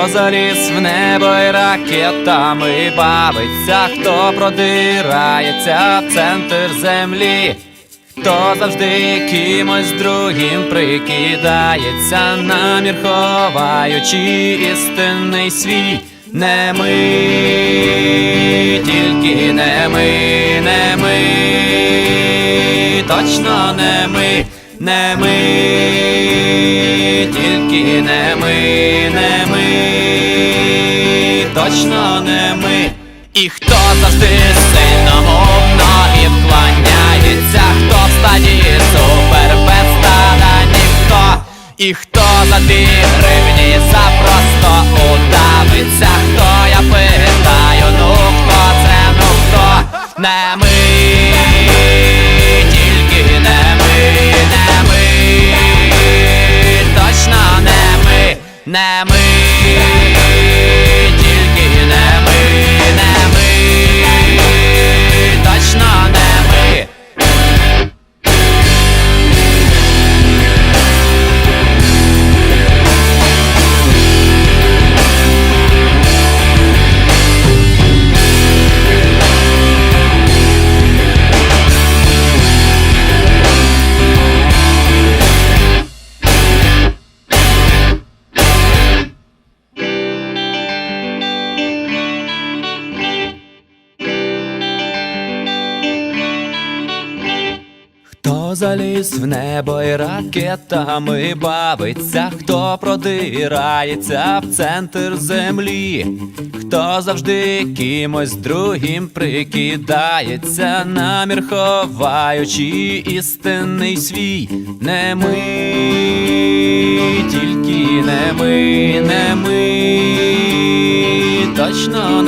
Хто заліз в небо і ракетами бавиться, хто продирається в центр землі, хто завжди кимось другим прикидається, намір ховаючи істинний свій. Не ми, тільки не ми, не ми, точно не ми, не ми, тільки не ми, не ми, точно не ми. І хто завжди сильно мовно і вклоняється, хто в стадії супербеста, ніхто. І хто за дві гривні запросто удавиться, хто я питаю, ну хто це, ну хто не ми, тільки не ми, не ми, точно не ми, не ми, Хто заліз в небо і ракетами бавиться, хто продирається в центр землі, хто завжди кимось другим прикидається, намір ховаючи істинний свій, не ми, тільки не ми, не ми, точно